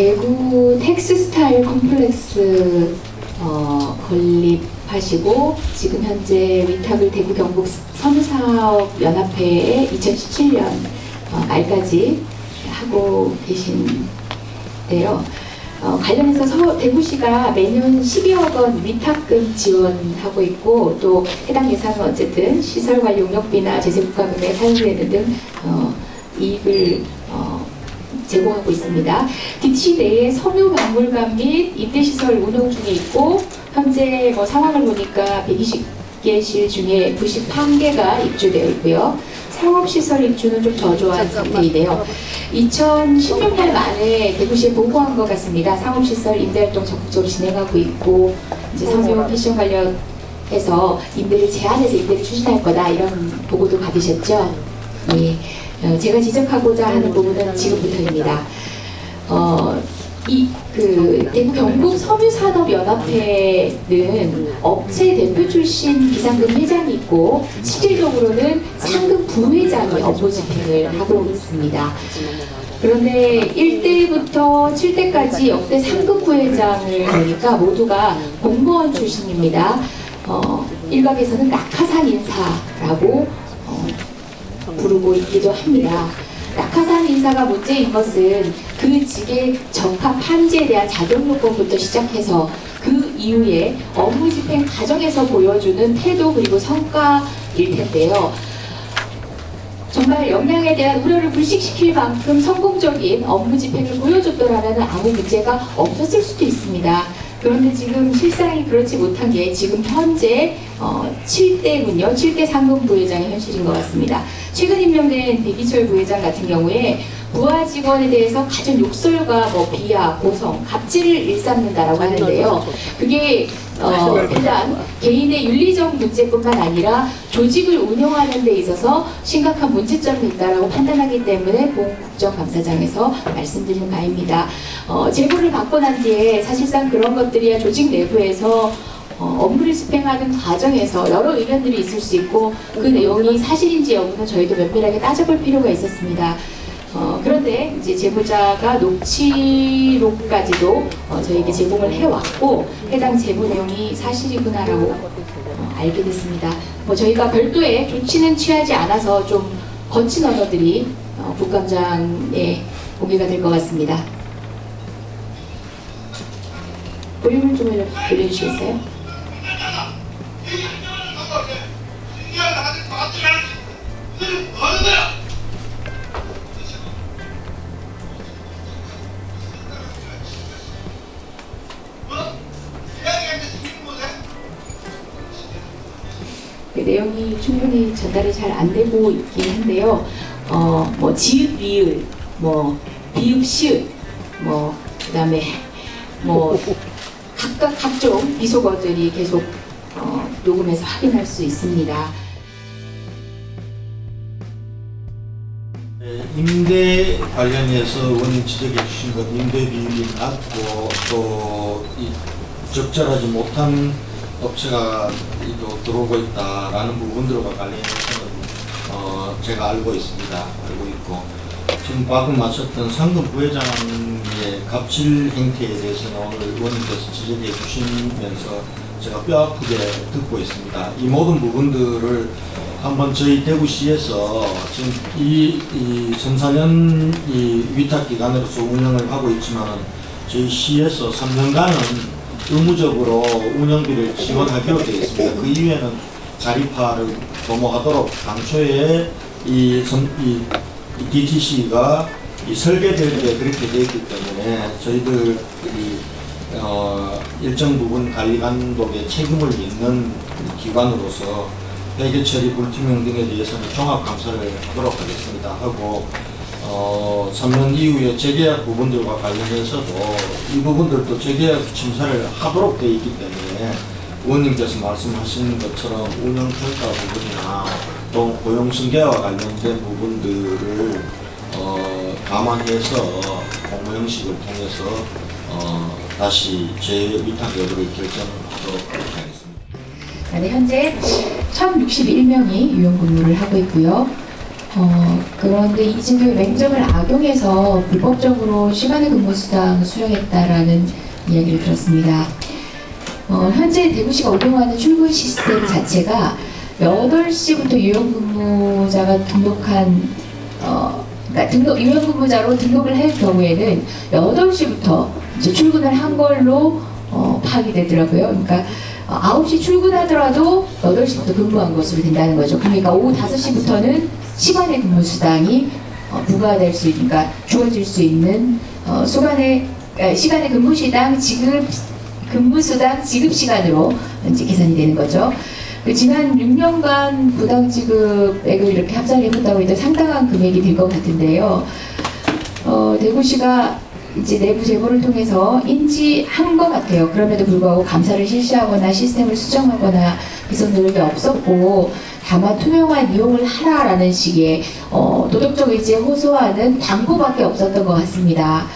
대구 텍스스타일 컴플렉스 어, 건립하시고 지금 현재 위탁을 대구 경북 선사업 연합회에 2017년 어, 말까지 하고 계신데요. 어, 관련해서 서, 대구시가 매년 12억 원 위탁금 지원하고 있고 또 해당 예산은 어쨌든 시설 관리 용역비나 제세국가금에 사용되는 등 어, 이익을 어, 제공하고 있습니다. DT 내에 섬유 박물관 및 임대시설 운영 중에 있고 현재 뭐 상황을 보니까 120개실 중에 91개가 입주되어 있고요. 상업시설 입주는 좀더 좋아한 상태이네요. 2016년 말에 대구시에 보고한 것 같습니다. 상업시설 임대활동 적극적으로 진행하고 있고 이제 섬유 패션 관련 해서 임대를 제한해서 임대를 추진할 거다 이런 보고도 받으셨죠? 예. 어, 제가 지적하고자 하는 부분은 지금부터입니다. 어, 이, 그, 대구 경북 섬유산업연합회는 업체 대표 출신 비상금 회장이 있고, 실질적으로는 상금 부회장이 업무 집행을 하고 있습니다. 그런데 1대부터 7대까지 역대 상급 부회장을 보니까 모두가 공무원 출신입니다. 어, 일각에서는 낙하산 인사라고 어, 부르고 있기도 합니다. 낙하산 인사가 문제인 것은 그 직의 적합 한지에 대한 자격 요건부터 시작해서 그 이후에 업무 집행 과정에서 보여주는 태도 그리고 성과일 텐데요. 정말 역량에 대한 우려를 불식시킬 만큼 성공적인 업무 집행을 보여줬더라면 아무 문제가 없었을 수도 있습니다. 그런데 지금 실상이 그렇지 못한 게 지금 현재 어, 7대군요. 7대 상금 부회장의 현실인 것 같습니다. 최근 임명된 백이철 부회장 같은 경우에 부하 직원에 대해서 가진 욕설과 뭐 비하, 고성, 갑질을 일삼는다라고 하는데요. 그게 어, 일단 개인의 윤리적 문제뿐만 아니라 조직을 운영하는 데 있어서 심각한 문제점이 있다라고 판단하기 때문에 본 국정감사장에서 말씀드린 바입니다. 어, 제보를 받고 난 뒤에 사실상 그런 것들이야 조직 내부에서 어, 업무를 집행하는 과정에서 여러 의견들이 있을 수 있고 그 내용이 사실인지 여부는 저희도 면밀하게 따져볼 필요가 있었습니다. 어, 그런데 이제 제보자가 녹취록까지도 어, 저에게 제공을 해왔고 해당 제보 내용이 사실이구나라고 어, 알게 됐습니다. 뭐 저희가 별도의 조치는 취하지 않아서 좀 거친 언어들이 어, 국감장에 공개가 될 것 같습니다. 볼륨을 좀 올려주시겠어요? 내용이 충분히 전달이 잘 안 되고 있긴 한데요. 어, 뭐 지읒, 리을, 뭐 비읍, 시읒, 뭐 그다음에 뭐 각각 각종 비속어들이 계속 어, 녹음해서 확인할 수 있습니다. 네, 임대 관련해서 원인 지적해 주신 것 임대 비율이 낮고 또이 적절하지 못한 업체가 또 들어오고 있다라는 부분들과 관련해서는 어 제가 알고 있습니다. 알고 있고 지금 방금 마쳤던 상금 부회장의 갑질 행태에 대해서는 오늘 의원님께서 지적해 주시면서 제가 뼈 아프게 듣고 있습니다. 이 모든 부분들을 한번 저희 대구시에서 지금 이, 이 3, 4년 이 위탁기관으로서 운영을 하고 있지만 저희 시에서 3년간은 의무적으로 운영비를 지원하기로 되어 있습니다. 그 이후에는 자립화를 도모하도록 당초에 이, 선, 이, 이 DTC가 이 설계될 때 그렇게 되어 있기 때문에 저희들이 어, 일정 부분 관리 감독의 책임을 있는 기관으로서 회계 처리 불투명 등에 대해서는 종합 감사를 하도록 하겠습니다. 하고 어, 3년 이후에 재계약 부분들과 관련해서도 이 부분들도 재계약 심사를 하도록 되어 있기 때문에 의원님께서 말씀하신 것처럼 운영평가 부분이나 또 고용승계와 관련된 부분들을 어, 감안해서 공모 형식을 통해서 어, 다시 재위탁 여부를 결정하도록 하겠습니다. 네, 현재 1,061명이 유용 근무를 하고 있고요. 어, 그런데 이진도의 맹점을 악용해서 불법적으로 시간의 근무수당 수령했다라는 이야기를 들었습니다. 어, 현재 대구시가 운영하는 출근 시스템 자체가 8시부터 유연근무자가 등록한 어, 그러니까 등록, 유연근무자로 등록을 할 경우에는 8시부터 이제 출근을 한 걸로 어, 파악이 되더라고요. 그러니까 어, 9시 출근하더라도 8시부터 근무한 것으로 된다는 거죠. 그러니까 오후 5시부터는 시간의 근무 수당이 어, 부과될 수 있는, 그러니까 주어질 수 있는 어, 수간의 아, 시간의 근무 시당 지급 근무 수당 지급 시간으로 이제 계산이 되는 거죠. 그 지난 6년간 부당 지급액을 이렇게 합산을 해본다고 해도 상당한 금액이 될 것 같은데요. 어, 대구시가 이제 내부 제보를 통해서 인지한 것 같아요. 그럼에도 불구하고 감사를 실시하거나 시스템을 수정하거나 개선 노력이 없었고 다만 투명한 이용을 하라라는 식의 어, 도덕적 의지에 호소하는 당부밖에 없었던 것 같습니다.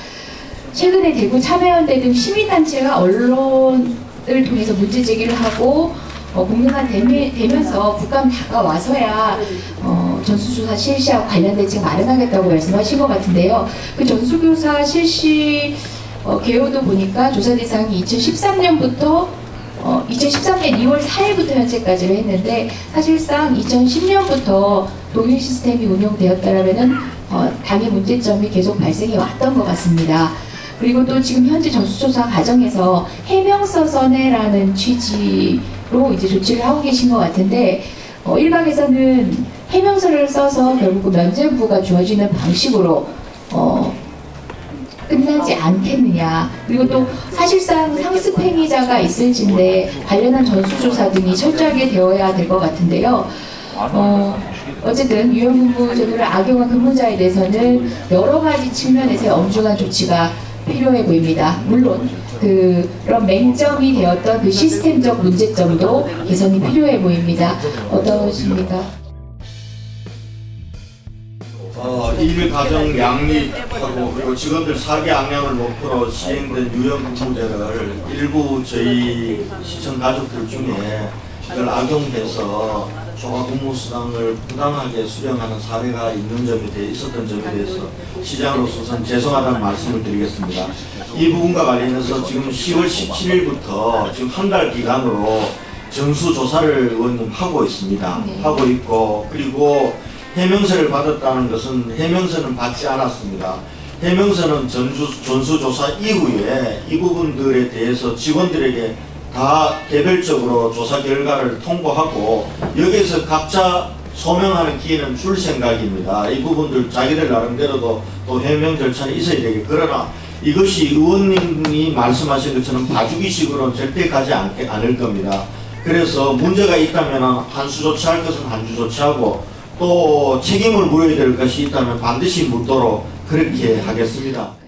최근에 대구 참여연대 등 시민단체가 언론을 통해서 문제 제기를 하고 어, 공론화 되면서 국감 다가와서야 어, 전수조사 실시하고 관련 대책 마련하겠다고 말씀하신 것 같은데요. 그 전수조사 실시 어, 개요도 보니까 조사 대상이 2013년부터 어, 2013년 2월 4일부터 현재까지를 했는데 사실상 2010년부터 동일 시스템이 운영되었다라면은 어, 당의 문제점이 계속 발생해 왔던 것 같습니다. 그리고 또 지금 현재 전수조사 과정에서 해명서 선회라는 취지로 이제 조치를 하고 계신 것 같은데 어, 일각에서는 해명서를 써서 결국 면제부가 주어지는 방식으로 어, 끝나지 않겠느냐. 그리고 또 사실상 상습 행위자가 있을진데 관련한 전수조사 등이 철저하게 되어야 될 것 같은데요. 어, 어쨌든 유연근무 제도를 악용한 근무자에 대해서는 여러 가지 측면에서의 엄중한 조치가 필요해 보입니다. 물론 그 그런 맹점이 되었던 그 시스템적 문제점도 개선이 필요해 보입니다. 어떠십니까? 어, 일 가정 양립하고 그리고 직원들 사기 악량을 목표로 시행된 유연근무제를 일부 저희 시청 가족들 중에 이걸 악용해서 종합근무수당을 부당하게 수령하는 사례가 있는 점에 대해 있었던 점에 대해서 시장으로서 우선 죄송하다는 말씀을 드리겠습니다. 이 부분과 관련해서 지금 10월 17일부터 지금 한 달 기간으로 전수조사를 의원님 하고 있습니다. 네. 하고 있고 그리고 해명서를 받았다는 것은 해명서는 받지 않았습니다. 해명서는 전수, 전수조사 이후에 이 부분들에 대해서 직원들에게 다 개별적으로 조사 결과를 통보하고 여기에서 각자 소명하는 기회는 줄 생각입니다. 이 부분들 자기들 나름대로도 또 해명 절차는 있어야 되게 그러나 이것이 의원님이 말씀하신 것처럼 봐주기식으로는 절대 가지 않게, 않을 겁니다. 그래서 문제가 있다면 한수 조치할 것은 한수 조치하고 또 책임을 물어야 될 것이 있다면 반드시 묻도록 그렇게 하겠습니다.